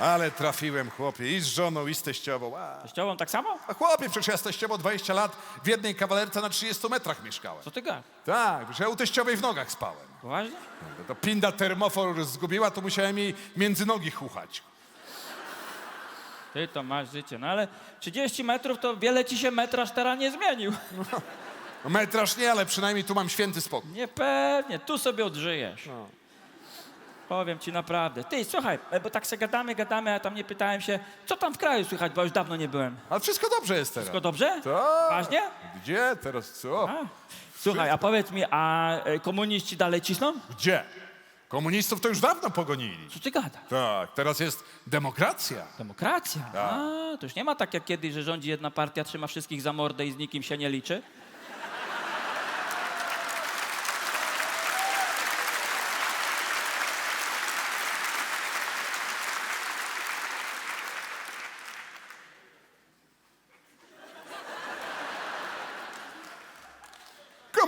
Ale trafiłem, chłopie, i z żoną, i z teściową. A, Teściową tak samo? a chłopie, przecież ja z teściową 20 lat w jednej kawalerce na 30 metrach mieszkałem. Co ty gadasz? Tak, przecież ja u teściowej w nogach spałem. Poważnie? No To pinda termofor zgubiła, to musiałem jej między nogi chuchać. Ty to masz życie, no ale 30 metrów to wiele ci się metraż teraz nie zmienił. No, metraż nie, ale przynajmniej tu mam święty spokój. Niepewnie, tu sobie odżyjesz. No. Powiem ci naprawdę. Ty, słuchaj, e, bo tak se gadamy, gadamy, a tam nie pytałem się, co tam w kraju słychać, bo już dawno nie byłem. Ale wszystko dobrze jest teraz. Wszystko dobrze? Tak. Ważnie? Gdzie teraz co? A. Słuchaj, a powiedz mi, a e, komuniści dalej cisną? Gdzie? Komunistów to już dawno pogonili. Co ty gadasz? Tak, teraz jest demokracja. Demokracja. Tak. A, to już nie ma tak jak kiedyś, że rządzi jedna partia, trzyma wszystkich za mordę i z nikim się nie liczy.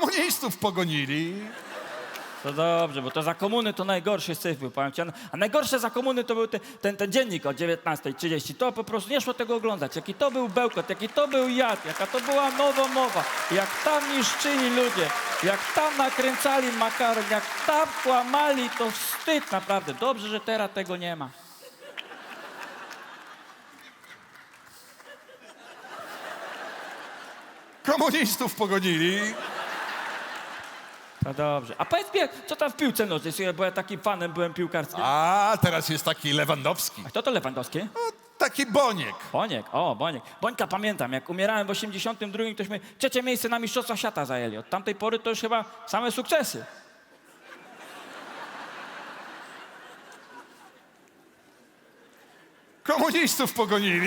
Komunistów pogonili. To dobrze, bo to za komuny to najgorszy syf był, powiem ci. A najgorsze za komuny to był te, ten, ten dziennik o 19.30. To po prostu nie szło tego oglądać. Jaki to był bełkot, jaki to był jad, jaka to była nowa mowa. Jak tam niszczyli ludzie, jak tam nakręcali makaron, jak tam kłamali, to wstyd naprawdę. Dobrze, że teraz tego nie ma. Komunistów pogonili. To dobrze. A powiedz mi, co tam w piłce nożnej, słuchaj, bo ja takim fanem byłem piłkarskim. A teraz jest taki Lewandowski. Kto to Lewandowski? No, taki Boniek. Boniek, o, Boniek. Bońka pamiętam, jak umierałem w 82, tośmy trzecie miejsce na Mistrzostwach Świata zajęli. Od tamtej pory to już chyba same sukcesy. Komunistów pogonili.